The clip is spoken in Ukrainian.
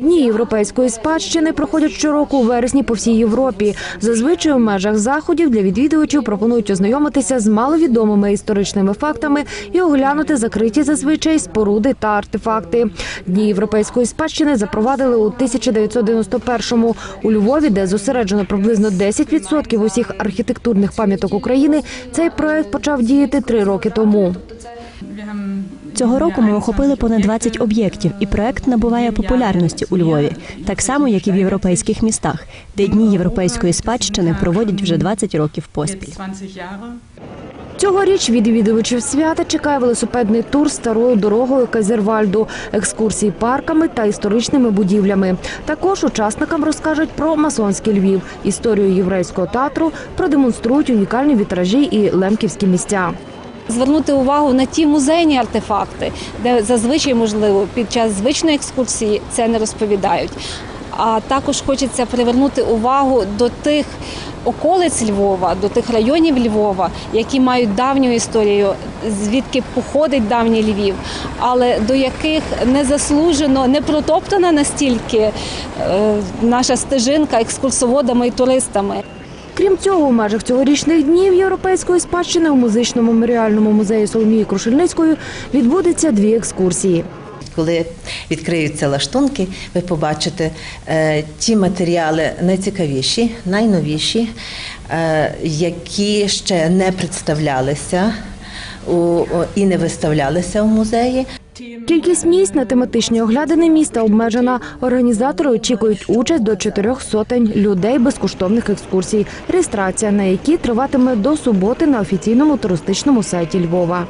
Дні європейської спадщини проходять щороку у вересні по всій Європі. Зазвичай у межах заходів для відвідувачів пропонують ознайомитися з маловідомими історичними фактами і оглянути закриті зазвичай споруди та артефакти. Дні європейської спадщини запровадили у 1991-му. У Львові, де зосереджено приблизно 10% усіх архітектурних пам'яток України. Цей проект почав діяти три роки тому. Цього року ми охопили понад 20 об'єктів, і проект набуває популярності у Львові, так само як і в європейських містах, де дні європейської спадщини проводять вже 20 років поспіль. Цьогоріч відвідувачів свята чекає велосипедний тур старою дорогою Казервальду, екскурсії парками та історичними будівлями. Також учасникам розкажуть про масонський Львів, історію єврейського театру, продемонструють унікальні вітражі і лемківські місця. Звернути увагу на ті музейні артефакти, де зазвичай можливо під час звичної екскурсії це не розповідають. А також хочеться привернути увагу до тих околиць Львова, до тих районів Львова, які мають давню історію, звідки походить давній Львів, але до яких не заслужено, не протоптана настільки е, наша стежинка екскурсоводами і туристами. Крім цього, у межах цьогорічних днів європейської спадщини у музичному меморіальному музеї Соломії Крушельницької відбудеться дві екскурсії. Коли відкриються лаштунки, ви побачите е, ті матеріали найцікавіші, найновіші, е, які ще не представлялися у, і не виставлялися в музеї. Кількість місць на тематичні оглядини міста обмежена. Організатори очікують участь до чотирьох сотень людей безкоштовних екскурсій, реєстрація на які триватиме до суботи на офіційному туристичному сайті Львова.